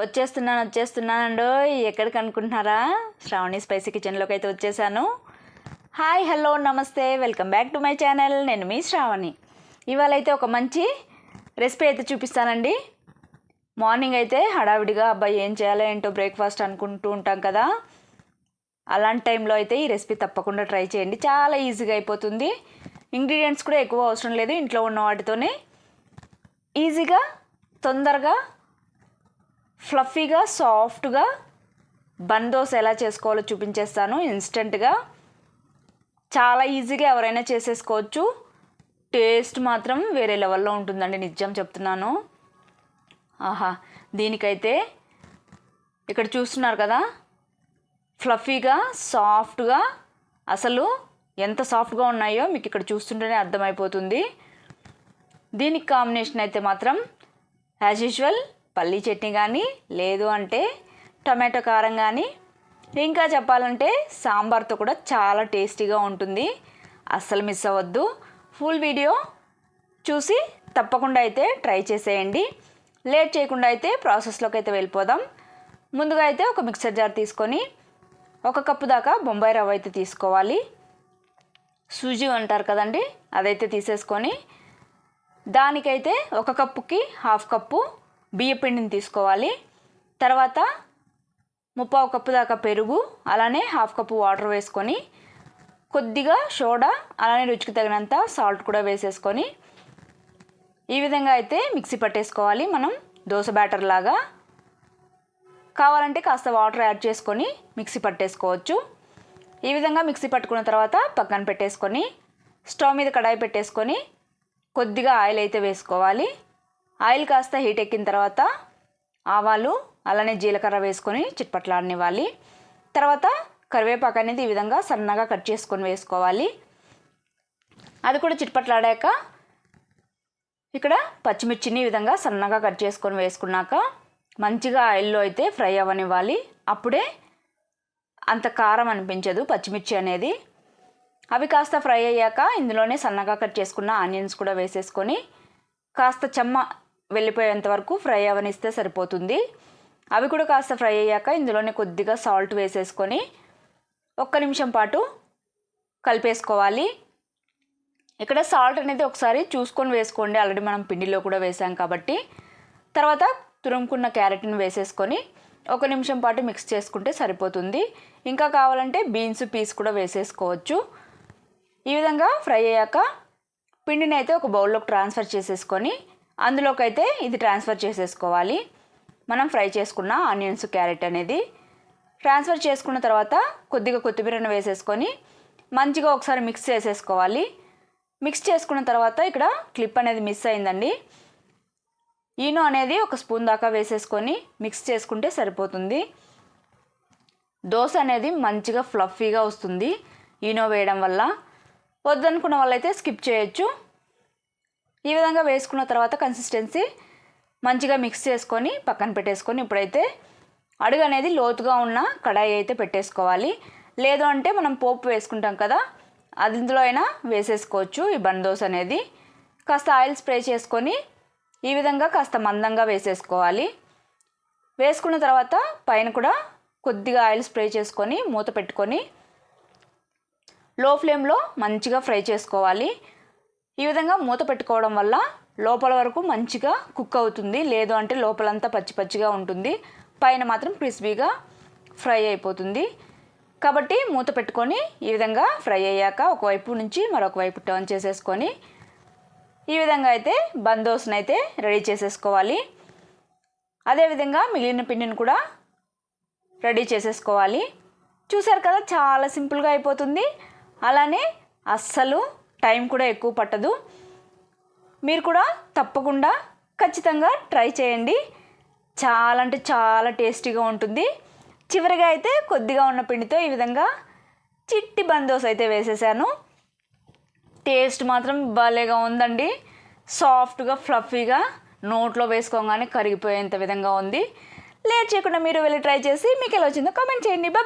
వచ్చేస్తున్నాను వచ్చేస్తున్నానండో ఎక్కడికి అనుకుంటున్నారా? శ్రావణి స్పైసీ కిచెన్లోకి అయితే వచ్చేసాను. హాయ్ హలో నమస్తే welcome back to my channel. నేను మీ శ్రావణి. ఇవాళ అయితే ఒక మంచి రెసిపీ అయితే చూపిస్తానండి. మార్నింగ్ అయితే హడావిడిగా అబ్బాయి ఏం చేయాలో ఏంటో బ్రేక్ఫాస్ట్ అనుకుంటూ ఉంటాం కదా. అలాంటి టైంలో అయితే ఈ రెసిపీ తప్పకుండా ట్రై చేయండి. చాలా ఈజీగా అయిపోతుంది. ఇంగ్రీడియంట్స్ కూడా ఎక్కువ అవసరం లేదు ఇంట్లో ఉన్న వాటితోనే. ఈజీగా తొందరగా ఫ్లఫీగా సాఫ్ట్గా బన్ దోశ ఎలా చేసుకోవాలో చూపించేస్తాను. ఇన్స్టెంట్గా చాలా ఈజీగా ఎవరైనా చేసేసుకోవచ్చు. టేస్ట్ మాత్రం వేరే లెవెల్లో ఉంటుందండి నిజం చెప్తున్నాను. ఆహా దీనికైతే ఇక్కడ చూస్తున్నారు కదా ఫ్లఫీగా సాఫ్ట్గా అసలు ఎంత సాఫ్ట్గా ఉన్నాయో మీకు ఇక్కడ చూస్తుంటేనే అర్థమైపోతుంది. దీనికి కాంబినేషన్ అయితే మాత్రం యాజ్ యూజువల్ పల్లీ చట్నీ కానీ లేదు అంటే టమాటో కారం కానీ ఇంకా చెప్పాలంటే సాంబార్తో కూడా చాలా టేస్టీగా ఉంటుంది. అస్సలు మిస్ అవ్వద్దు. ఫుల్ వీడియో చూసి తప్పకుండా అయితే ట్రై చేసేయండి. లేట్ చేయకుండా అయితే ప్రాసెస్లోకి అయితే వెళ్ళిపోదాం. ముందుగా అయితే ఒక మిక్సర్ జార్ తీసుకొని ఒక కప్పు దాకా బొంబాయి రవ్వ అయితే తీసుకోవాలి. సూజీ అంటారు కదండి అదైతే తీసేసుకొని దానికైతే ఒక కప్పుకి హాఫ్ కప్పు బియ్యపిండిని తీసుకోవాలి. తర్వాత ముప్పావు కప్పు దాకా పెరుగు అలానే హాఫ్ కప్పు వాటర్ వేసుకొని కొద్దిగా సోడా అలానే రుచికి తగినంత సాల్ట్ కూడా వేసేసుకొని ఈ విధంగా అయితే మిక్సీ పట్టేసుకోవాలి మనం దోశ బ్యాటర్ లాగా. కావాలంటే కాస్త వాటర్ యాడ్ చేసుకొని మిక్సీ పట్టేసుకోవచ్చు. ఈ విధంగా మిక్సీ పట్టుకున్న తర్వాత పక్కన పెట్టేసుకొని స్టవ్ మీద కడాయి పెట్టేసుకొని కొద్దిగా ఆయిల్ అయితే వేసుకోవాలి. ఆయిల్ కాస్త హీట్ ఎక్కిన తర్వాత ఆవాలు అలానే జీలకర్ర వేసుకొని చిట్పట్లాడనివ్వాలి. తర్వాత కరివేపాకు అనేది ఈ విధంగా సన్నగా కట్ చేసుకొని వేసుకోవాలి. అది కూడా చిట్పట్లాడాక ఇక్కడ పచ్చిమిర్చిని ఈ విధంగా సన్నగా కట్ చేసుకొని వేసుకున్నాక మంచిగా ఆయిల్లో అయితే ఫ్రై అవ్వనివ్వాలి. అప్పుడే అంత కారం అనిపించదు పచ్చిమిర్చి అనేది. అవి కాస్త ఫ్రై అయ్యాక ఇందులోనే సన్నగా కట్ చేసుకున్న ఆనియన్స్ కూడా వేసేసుకొని కాస్త చెమ్మ వెళ్ళిపోయేంత వరకు ఫ్రై అవనిస్తే సరిపోతుంది. అవి కూడా కాస్త ఫ్రై అయ్యాక ఇందులోనే కొద్దిగా సాల్ట్ వేసేసుకొని ఒక్క నిమిషం పాటు కలిపేసుకోవాలి. ఇక్కడ సాల్ట్ అనేది ఒకసారి చూసుకొని వేసుకోండి. ఆల్రెడీ మనం పిండిలో కూడా వేసాం కాబట్టి. తర్వాత తురుముకున్న క్యారెట్ని వేసేసుకొని ఒక నిమిషం పాటు మిక్స్ చేసుకుంటే సరిపోతుంది. ఇంకా కావాలంటే బీన్స్ పీస్ కూడా వేసేసుకోవచ్చు. ఈ విధంగా ఫ్రై అయ్యాక పిండిని అయితే ఒక బౌల్లోకి ట్రాన్స్ఫర్ చేసేసుకొని అందులోకైతే ఇది ట్రాన్స్ఫర్ చేసేసుకోవాలి. మనం ఫ్రై చేసుకున్న ఆనియన్స్ క్యారెట్ అనేది ట్రాన్స్ఫర్ చేసుకున్న తర్వాత కొద్దిగా కొత్తిమీరను వేసేసుకొని మంచిగా ఒకసారి మిక్స్ చేసేసుకోవాలి. మిక్స్ చేసుకున్న తర్వాత ఇక్కడ క్లిప్ అనేది మిస్ అయిందండి. ఈనో అనేది ఒక స్పూన్ దాకా వేసేసుకొని మిక్స్ చేసుకుంటే సరిపోతుంది. దోశ అనేది మంచిగా ఫ్లఫీగా వస్తుంది ఈనో వేయడం వల్ల. వద్దనుకున్న వాళ్ళైతే స్కిప్ చేయొచ్చు. ఈ విధంగా వేసుకున్న తర్వాత కన్సిస్టెన్సీ మంచిగా మిక్స్ చేసుకొని పక్కన పెట్టేసుకొని ఇప్పుడైతే అడుగు అనేది లోతుగా ఉన్న కడాయి అయితే పెట్టేసుకోవాలి. లేదు అంటే మనం పోపు వేసుకుంటాం కదా అది ఇందులో అయినా వేసేసుకోవచ్చు ఈ బందోస్ అనేది. కాస్త ఆయిల్ స్ప్రే చేసుకొని ఈ విధంగా కాస్త మందంగా వేసేసుకోవాలి. వేసుకున్న తర్వాత పైన కూడా కొద్దిగా ఆయిల్ స్ప్రే చేసుకొని మూత పెట్టుకొని లో ఫ్లేమ్లో మంచిగా ఫ్రై చేసుకోవాలి. ఈ విధంగా మూత పెట్టుకోవడం వల్ల లోపల వరకు మంచిగా కుక్ అవుతుంది. లేదు అంటే లోపలంతా పచ్చి పచ్చిగా ఉంటుంది. పైన మాత్రం క్రిస్పీగా ఫ్రై అయిపోతుంది. కాబట్టి మూత పెట్టుకొని ఈ విధంగా ఫ్రై అయ్యాక ఒకవైపు నుంచి మరొక వైపు టర్న్ చేసేసుకొని ఈ విధంగా అయితే బందోస్ని అయితే రెడీ చేసేసుకోవాలి. అదేవిధంగా మిగిలిన పిండిని కూడా రెడీ చేసేసుకోవాలి. చూసారు కదా చాలా సింపుల్గా అయిపోతుంది. అలానే అస్సలు టైం కూడా ఎక్కువ పట్టదు. మీరు కూడా తప్పకుండా ఖచ్చితంగా ట్రై చేయండి. చాలా అంటే చాలా టేస్టీగా ఉంటుంది. చివరిగా అయితే కొద్దిగా ఉన్న పిండితో ఈ విధంగా చిట్టి బందోస్ అయితే వేసేసాను. టేస్ట్ మాత్రం భలేగా ఉందండి. సాఫ్ట్గా ఫ్లఫీగా నోట్లో వేసుకోగానే కరిగిపోయేంత విధంగా ఉంది. లేట్ చేయకుండా మీరు వెళ్ళి ట్రై చేసి మీకు ఎలా వచ్చిందో కామెంట్ చేయండి. బాబా